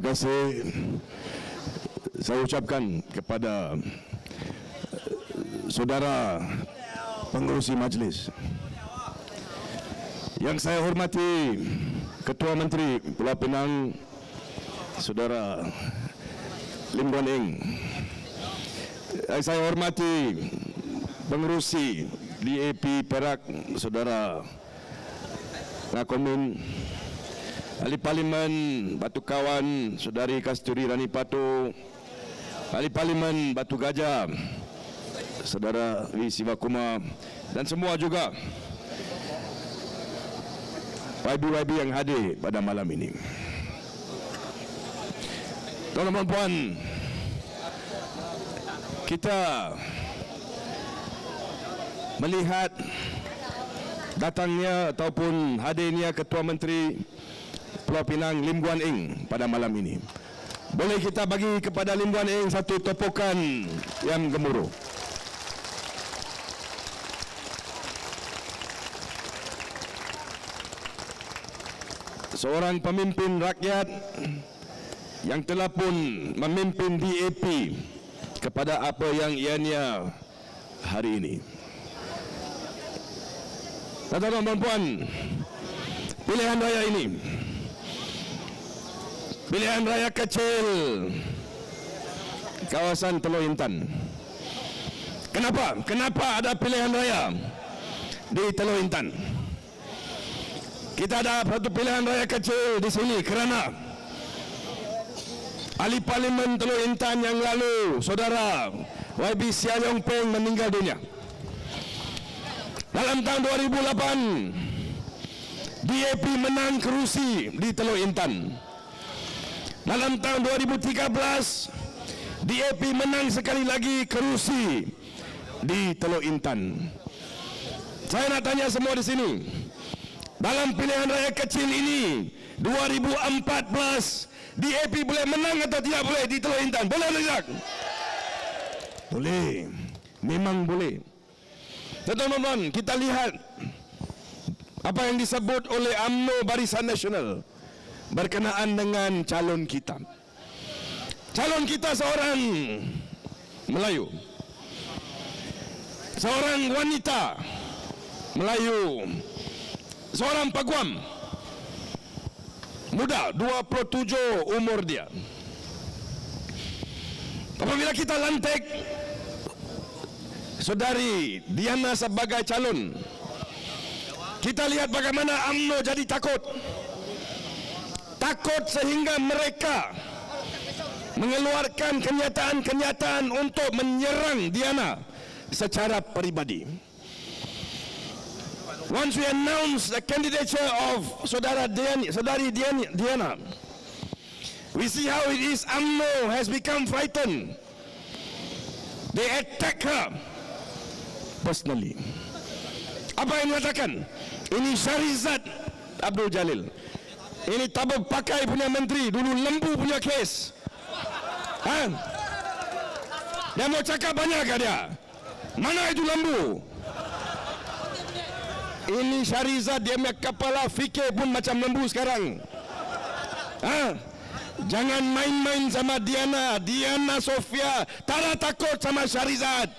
Kasih. Saya ucapkan kepada eh, saudara pengurusi majlis. Yang saya hormati Ketua Menteri Pulau Pinang Saudara Lim Guan Eng. Yang saya hormati pengurusi DAP Perak Saudara Rakomin Ahli Parlimen Batu Kawan Saudari Kasturi Rani Patu Ahli Parlimen Batu Gajah Saudara Wi Sivakuma dan semua juga YB-YB yang hadir pada malam ini. Tuan-tuan dan puan, kita melihat datangnya ataupun hadirnya Ketua Menteri Pulau Pinang Lim Guan Eng pada malam ini. Boleh kita bagi kepada Lim Guan Eng satu tepukan yang gemuruh. seorang pemimpin rakyat yang telah pun memimpin DAP kepada apa yang ianya hari ini. Tuan-tuan dan puan, pilihan raya ini pilihan raya kecil kawasan Teluk Intan. Kenapa? Kenapa ada pilihan raya di Teluk Intan? Kita ada satu pilihan raya kecil di sini kerana ahli parlimen Teluk Intan yang lalu, saudara YB Sia Yong Peng meninggal dunia. Dalam tahun 2008, DAP menang kerusi di Teluk Intan. Dalam tahun 2013, DAP menang sekali lagi kerusi di Teluk Intan. Saya nak tanya semua di sini, dalam pilihan raya kecil ini 2014 DAP boleh menang atau tidak boleh di Teluk Intan? Boleh tidak? Boleh. Memang boleh. Teman-teman, kita lihat apa yang disebut oleh AMNO Barisan Nasional berkenaan dengan calon kita. Calon kita seorang Melayu. Seorang wanita Melayu seorang paguam muda 27 umur dia apabila kita lantik saudari Diana sebagai calon kita lihat bagaimana AMNO jadi takut takut sehingga mereka mengeluarkan kenyataan-kenyataan untuk menyerang Diana secara peribadi. Once we announce the candidature of Saudara Diana, Saudari Diana, Diana, we see how it is AMNO has become frightened. They attack her personally. Apa yang mengatakan? Ini Syarizat Abdul Jalil. Ini tabuk pakai punya menteri, dulu lembu punya kes. Ha? Dia mau cakap banyak ke dia? Mana itu lembu? Ini Syarizat dia punya kepala fikir pun macam lembu sekarang. Ha? Jangan main-main sama Diana. Diana Sofia tak takut sama Syarizat.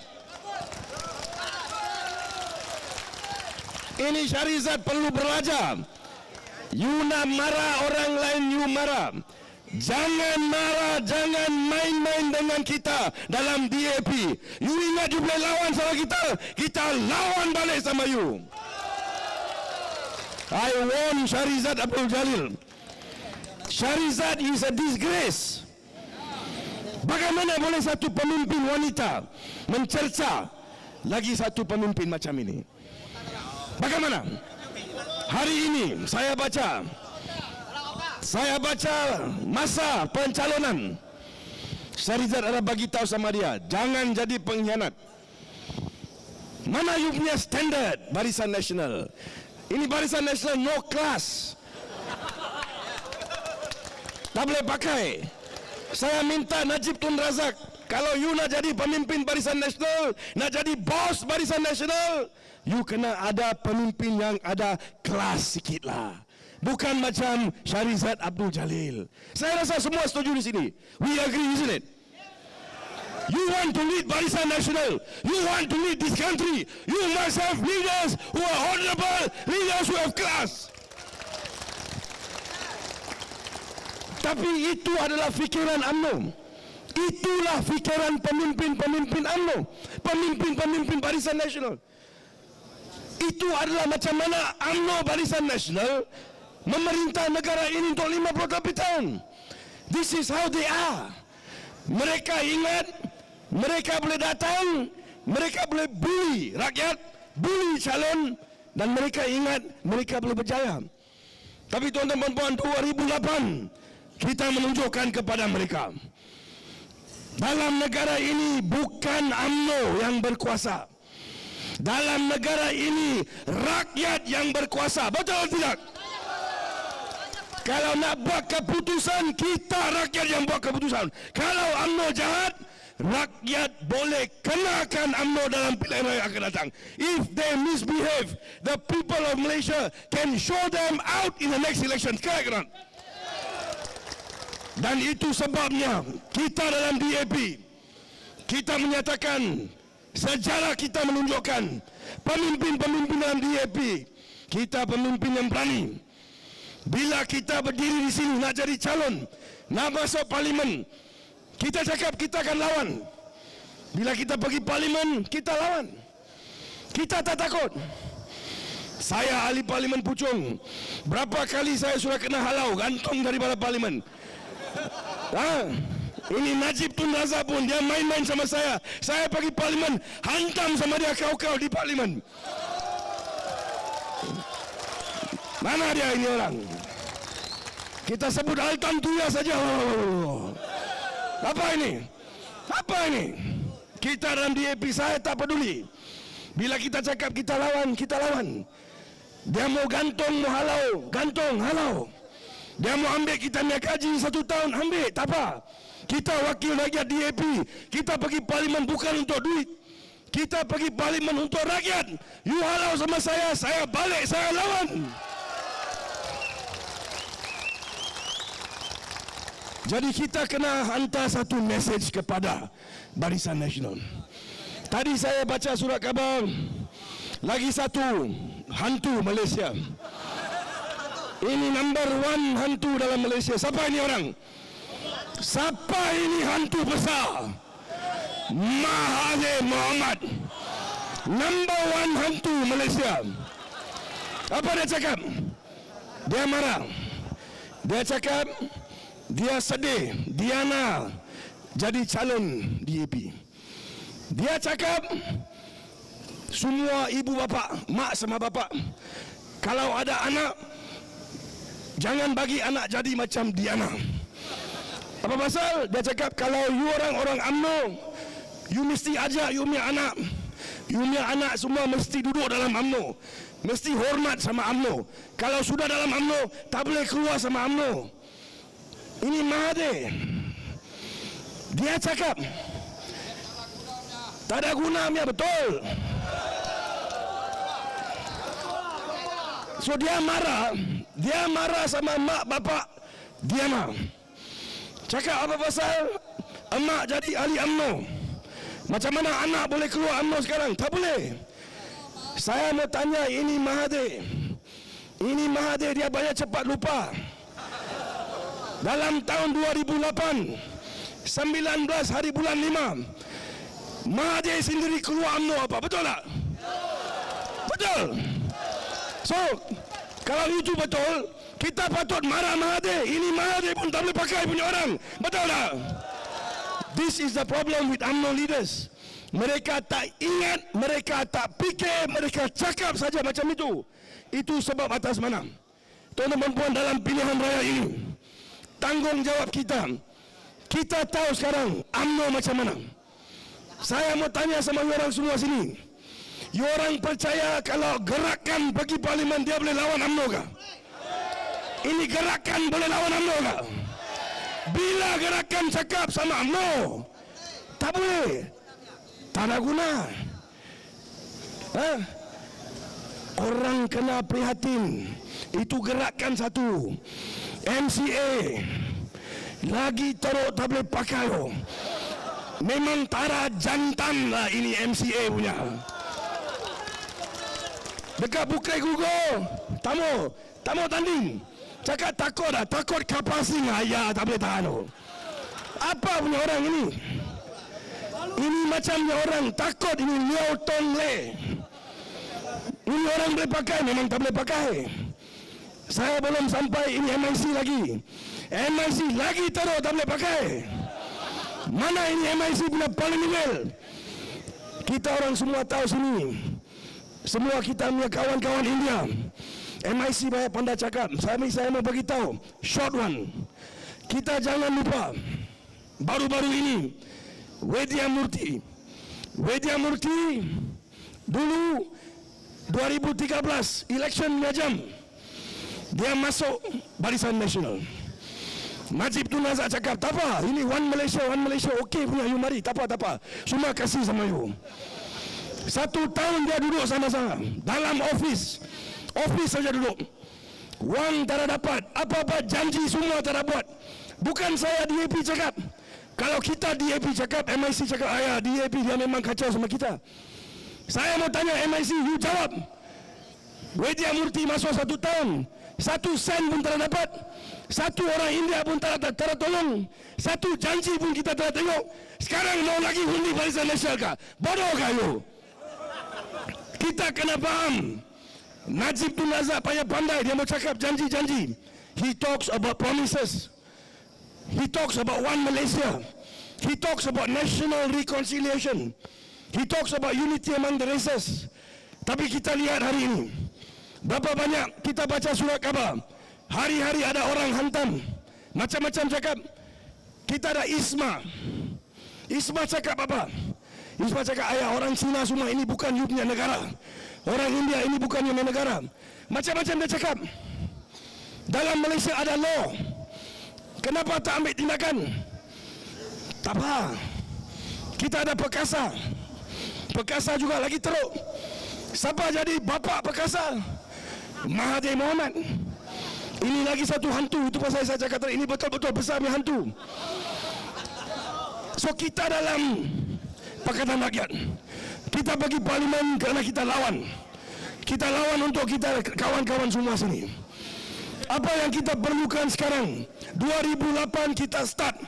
Ini Syarizat perlu belajar. You nak marah orang lain, you marah. Jangan marah, jangan main-main dengan kita dalam DAP. You ingat you boleh lawan sama kita? Kita lawan balik sama you. I warn Sharizat Abdul Jalil. Sharizat is a disgrace. Bagaimana boleh satu pemimpin wanita mencerca lagi satu pemimpin macam ini? Bagaimana? Hari ini saya baca saya baca masa pencalonan Sharizat ada bagi tahu sama dia jangan jadi pengkhianat mana you punya standard barisan nasional ini barisan nasional no class. Tak boleh pakai. Saya minta Najib Tun Razak. Kalau you nak jadi pemimpin barisan nasional, nak jadi bos barisan nasional, you kena ada pemimpin yang ada kelas sikit lah. Bukan macam Syarizat Abdul Jalil. Saya rasa semua setuju di sini. We agree, isn't it? You want to lead Barisan Nasional. You want to lead this country. You must have leaders who are honorable, leaders who have class. Tapi itu adalah fikiran UMNO. Itulah fikiran pemimpin-pemimpin UMNO. Pemimpin-pemimpin Barisan Nasional. Itu adalah macam mana UMNO Barisan Nasional memerintah negara ini untuk 50 tahun. This is how they are. Mereka ingat mereka boleh datang, mereka boleh bully rakyat, bully calon dan mereka ingat mereka boleh berjaya. Tapi tuan-tuan dan puan 2008 kita menunjukkan kepada mereka dalam negara ini bukan AMNO yang berkuasa. Dalam negara ini rakyat yang berkuasa. Betul tidak? Kalau nak buat keputusan kita rakyat yang buat keputusan. Kalau AMNO jahat rakyat boleh kenakan UMNO dalam pilihan raya akan datang. If they misbehave the people of Malaysia can show them out in the next election. Not dan itu sebabnya kita dalam DAP kita menyatakan sejarah kita menunjukkan pemimpin-pemimpin dalam DAP kita pemimpin yang berani. Bila kita berdiri di sini nak jadi calon nak masuk parlimen kita cakap kita akan lawan. Bila kita pergi parlimen kita lawan. Kita tak takut. Saya ahli parlimen Puchong berapa kali saya sudah kena halau gantung daripada parlimen Ha? Ini Najib Tun Razak pun dia main-main sama saya. Saya pergi parlimen, hantam sama dia kau-kau di parlimen. Mana dia ini orang? Kita sebut Altan Tuya saja. Apa ini? Apa ini? Kita dalam DAP saya tak peduli. Bila kita cakap kita lawan, kita lawan. Dia mau gantung, mau halau. Gantung, halau. Dia mau ambil kita naik haji satu tahun, ambil, tak apa. Kita wakil rakyat DAP, kita pergi parlimen bukan untuk duit. Kita pergi parlimen untuk rakyat. You halau sama saya, saya balik, saya lawan. Jadi kita kena hantar satu message kepada Barisan Nasional. Tadi saya baca surat khabar lagi satu hantu Malaysia. Ini number one hantu dalam Malaysia. Siapa ini orang? Siapa ini hantu besar? Mahathir Mohamad. Number one hantu Malaysia. Apa dia cakap? Dia marah. Dia cakap dia sedih. Diana jadi calon DAP. Dia cakap semua ibu bapa, mak sama bapa kalau ada anak Jangan bagi anak jadi macam Diana. Apa pasal? Dia cakap kalau you orang-orang UMNO, you mesti ajak you punya anak. You punya anak semua mesti duduk dalam UMNO. Mesti hormat sama UMNO. Kalau sudah dalam UMNO, tak boleh keluar sama UMNO. Ini Mahathir. Dia cakap, tak ada guna, ya betul. So dia marah, dia marah sama mak bapak dia mah. Cakap apa pasal emak jadi ahli UMNO? Macam mana anak boleh keluar UMNO sekarang? Tak boleh. Saya mau tanya ini Mahathir. Ini Mahathir dia banyak cepat lupa. Dalam tahun 2008 19 hari bulan 5 Mahathir sendiri keluar UMNO apa? Betul tak? Betul. So, kalau itu betul, kita patut marah Mahathir. Ini Mahathir pun tak boleh pakai punya orang. Betul tak? This is the problem with UMNO leaders. Mereka tak ingat, mereka tak fikir, mereka cakap saja macam itu. Itu sebab atas mana? Tuan-tuan puan dalam pilihan raya ini, tanggungjawab kita, kita tahu sekarang UMNO macam mana. Saya mau tanya sama orang semua sini. You orang percaya kalau gerakan pergi parlimen dia boleh lawan UMNO ke? Ini gerakan boleh lawan UMNO ke? Bila gerakan cakap sama UMNO? Tak boleh. Tak ada guna. Ha? Orang kena prihatin. Itu gerakan satu. MCA. Lagi teruk tak boleh pakai. Memang tara jantan lah ini MCA punya. Dekat Bukit Google. Tamu. Tamu tanding. Cakap takut dah. Takut kapasing. Ayah tak boleh tahan lo. Apa punya orang ini? Ini macamnya orang takut ini Liao Tong Le. Ini orang boleh pakai memang tak boleh pakai. Saya belum sampai ini MIC lagi. MIC lagi teruk tak boleh pakai. Mana ini MIC punya paling nilai? Kita orang semua tahu sini. Semua kita punya kawan-kawan India. MIC banyak pandai cakap. Saya saya mau bagi tahu. Short one. Kita jangan lupa. Baru-baru ini Wedya Murti. Wedya Murti dulu 2013 election jam dia masuk barisan nasional. Najib tu Nazak cakap, tak apa, ini one Malaysia, one Malaysia, okey punya, you mari, tak apa, tak apa. Semua kasih sama you. Satu tahun dia duduk sama-sama, dalam office. Office saja duduk. Wang tak ada dapat, apa-apa janji semua tak ada buat. Bukan saya DAP cakap, kalau kita DAP cakap, MIC cakap, ayah DAP dia memang kacau sama kita. Saya mau tanya MIC, you jawab. Wedya Murti masuk satu tahun. Satu sen pun tak dapat. Satu orang India pun tak ada tak tolong. Satu janji pun kita tak tengok. Sekarang mau lagi hundi barisan nasional kah? Bodoh kah you? Kita kena faham. Najib tu Nazar payah pandai. Dia mau cakap janji-janji. He talks about promises. He talks about one Malaysia. He talks about national reconciliation. He talks about unity among the races. Tapi kita lihat hari ini. Berapa banyak kita baca surat khabar. Hari-hari ada orang hantam. Macam-macam cakap. Kita ada Isma. Isma cakap apa? Isma cakap ayah orang Cina semua ini bukan you punya negara. Orang India ini bukan you negara. Macam-macam dia cakap. Dalam Malaysia ada law. Kenapa tak ambil tindakan? Tak apa. Kita ada perkasa. Perkasa juga lagi teruk. Siapa jadi bapa perkasa? Mahathir Mohamad. Ini lagi satu hantu. Itu pasal saya cakap tadi. Ini betul-betul besar punya hantu. So kita dalam Pakatan Rakyat. Kita bagi parlimen kerana kita lawan. Kita lawan untuk kita kawan-kawan semua sini. Apa yang kita perlukan sekarang? 2008 kita start.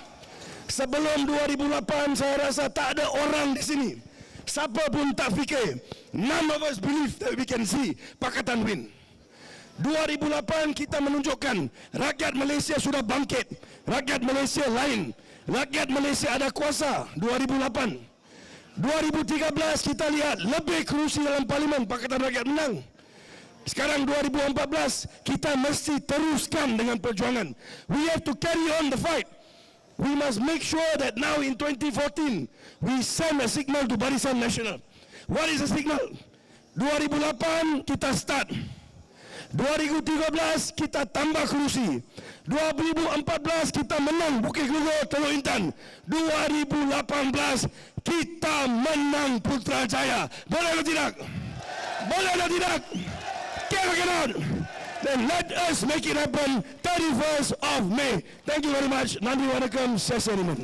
Sebelum 2008 saya rasa tak ada orang di sini. Siapa pun tak fikir. None of us believe that we can see Pakatan win. 2008 kita menunjukkan rakyat Malaysia sudah bangkit. Rakyat Malaysia lain. Rakyat Malaysia ada kuasa. 2008. 2013 kita lihat lebih kerusi dalam parlimen Pakatan Rakyat menang. Sekarang 2014 kita mesti teruskan dengan perjuangan. We have to carry on the fight. We must make sure that now in 2014 we send a signal to Barisan Nasional. What is the signal? 2008 kita start. 2013 kita tambah kerusi. 2014 kita menang Bukit Gugul Teluk Intan. 2018 kita menang Putrajaya. Boleh atau tidak? Boleh atau tidak? Can we cannot? Then let us make it happen 31st of May. Thank you very much. Nandi Wanakam, Sesariman.